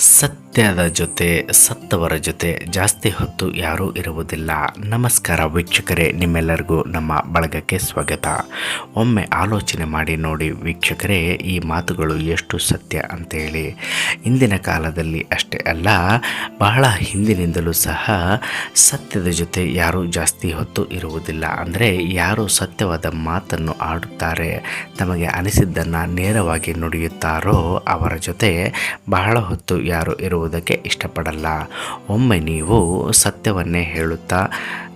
ಸತ್ಯದ ಜೊತೆ, ಸತ್ತವರ ಜೊತೆ ಜಾಸ್ತಿ ಹೊತ್ತು ಯಾರೂ ಇರುವುದಿಲ್ಲ. ನಮಸ್ಕಾರ ವೀಕ್ಷಕರೇ, ನಿಮ್ಮೆಲ್ಲರಿಗೂ ನಮ್ಮ ಬಳಗಕ್ಕೆ ಸ್ವಾಗತ. ಒಮ್ಮೆ ಆಲೋಚನೆ ಮಾಡಿ ನೋಡಿ ವೀಕ್ಷಕರೇ, ಈ ಮಾತುಗಳು ಎಷ್ಟು ಸತ್ಯ ಅಂತೇಳಿ. ಇಂದಿನ ಕಾಲದಲ್ಲಿ ಅಷ್ಟೇ ಅಲ್ಲ, ಬಹಳ ಹಿಂದಿನಿಂದಲೂ ಸಹ ಸತ್ಯದ ಜೊತೆ ಯಾರೂ ಜಾಸ್ತಿ ಹೊತ್ತು ಇರುವುದಿಲ್ಲ. ಅಂದರೆ ಯಾರು ಸತ್ಯವಾದ ಮಾತನ್ನು ಆಡುತ್ತಾರೆ, ತಮಗೆ ಅನಿಸಿದ್ದನ್ನು ನೇರವಾಗಿ ನುಡಿಯುತ್ತಾರೋ ಅವರ ಜೊತೆ ಬಹಳ ಹೊತ್ತು ಯಾರು ಇರುವುದಕ್ಕೆ ಇಷ್ಟಪಡಲ್ಲ. ಒಮ್ಮೆ ನೀವು ಸತ್ಯವನ್ನೇ ಹೇಳುತ್ತಾ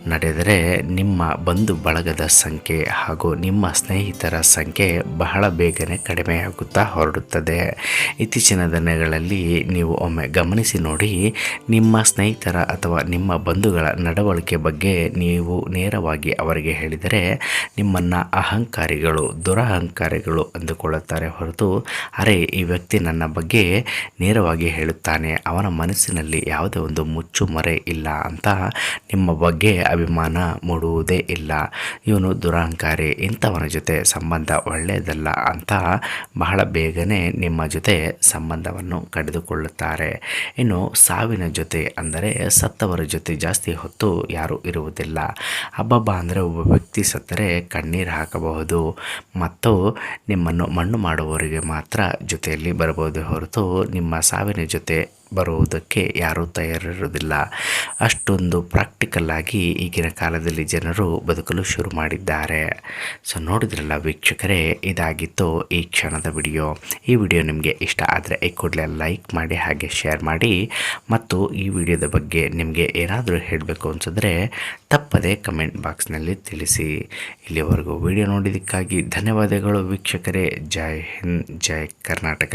ನಡೆದರೆ ನಿಮ್ಮ ಬಂಧು ಬಳಗದ ಸಂಖ್ಯೆ ಹಾಗೂ ನಿಮ್ಮ ಸ್ನೇಹಿತರ ಸಂಖ್ಯೆ ಬಹಳ ಬೇಗನೆ ಕಡಿಮೆಯಾಗುತ್ತಾ ಹೊರಡುತ್ತದೆ. ಇತ್ತೀಚಿನ ದಿನಗಳಲ್ಲಿ ನೀವು ಒಮ್ಮೆ ಗಮನಿಸಿ ನೋಡಿ, ನಿಮ್ಮ ಸ್ನೇಹಿತರ ಅಥವಾ ನಿಮ್ಮ ಬಂಧುಗಳ ನಡವಳಿಕೆ ಬಗ್ಗೆ ನೀವು ನೇರವಾಗಿ ಅವರಿಗೆ ಹೇಳಿದರೆ ನಿಮ್ಮನ್ನು ಅಹಂಕಾರಿಗಳು, ದುರಹಂಕಾರಿಗಳು ಅಂದುಕೊಳ್ಳುತ್ತಾರೆ ಹೊರತು ಅರೆ ಈ ವ್ಯಕ್ತಿ ನನ್ನ ಬಗ್ಗೆ ನೇರವಾಗಿ ಹೇಳುತ್ತಾನೆ, ಅವನ ಮನಸ್ಸಿನಲ್ಲಿ ಯಾವುದೇ ಒಂದು ಮುಚ್ಚುಮರೆ ಇಲ್ಲ ಅಂತ ನಿಮ್ಮ ಬಗ್ಗೆ ಅಭಿಮಾನ ಮೂಡುವುದೇ ಇಲ್ಲ. ಇವನು ದುರಹಂಕಾರಿ. ಇಂಥವನ ಜೊತೆ ಸಂಬಂಧ ಒಳ್ಳೆಯದಲ್ಲ ಅಂತ ಬಹಳ ಬೇಗನೆ ನಿಮ್ಮ ಜೊತೆ ಸಂಬಂಧವನ್ನು ಕಡಿದುಕೊಳ್ಳುತ್ತಾರೆ. ಇನ್ನು ಸಾವಿನ ಜೊತೆ ಅಂದರೆ ಸತ್ತವರ ಜೊತೆ ಜಾಸ್ತಿ ಹೊತ್ತು ಯಾರೂ ಇರುವುದಿಲ್ಲ. ಹಬ್ಬಬ್ಬ ಅಂದರೆ ಒಬ್ಬ ವ್ಯಕ್ತಿ ಸತ್ತರೆ ಕಣ್ಣೀರು ಹಾಕಬಹುದು. ಮತ್ತು ನಿಮ್ಮನ್ನು ಮಣ್ಣು ಮಾಡುವವರಿಗೆ ಮಾತ್ರ ಜೊತೆಯಲ್ಲಿ ಬರಬಹುದು ಹೊರತು ನಿಮ್ಮ ಸಾವಿನ ಜೊತೆ ಬರುವುದಕ್ಕೆ ಯಾರೂ ತಯಾರಿರುವುದಿಲ್ಲ. ಅಷ್ಟೊಂದು ಪ್ರಾಕ್ಟಿಕಲ್ ಆಗಿ ಈಗಿನ ಕಾಲದಲ್ಲಿ ಜನರು ಬದುಕಲು ಶುರು ಮಾಡಿದ್ದಾರೆ. ಸೊ ನೋಡಿದ್ರಲ್ಲ ವೀಕ್ಷಕರೇ, ಇದಾಗಿತ್ತು ಈ ಕ್ಷಣದ ವಿಡಿಯೋ. ಈ ವಿಡಿಯೋ ನಿಮಗೆ ಇಷ್ಟ ಆದರೆ ಈ ಕೂಡಲೇ ಲೈಕ್ ಮಾಡಿ, ಹಾಗೆ ಶೇರ್ ಮಾಡಿ. ಮತ್ತು ಈ ವಿಡಿಯೋದ ಬಗ್ಗೆ ನಿಮಗೆ ಏನಾದರೂ ಹೇಳಬೇಕು ಅನಿಸಿದ್ರೆ ತಪ್ಪದೇ ಕಮೆಂಟ್ ಬಾಕ್ಸ್ನಲ್ಲಿ ತಿಳಿಸಿ. ಇಲ್ಲಿವರೆಗೂ ವಿಡಿಯೋ ನೋಡಿದ್ದಕ್ಕಾಗಿ ಧನ್ಯವಾದಗಳು ವೀಕ್ಷಕರೇ. ಜೈ ಹಿಂದ್, ಜೈ ಕರ್ನಾಟಕ.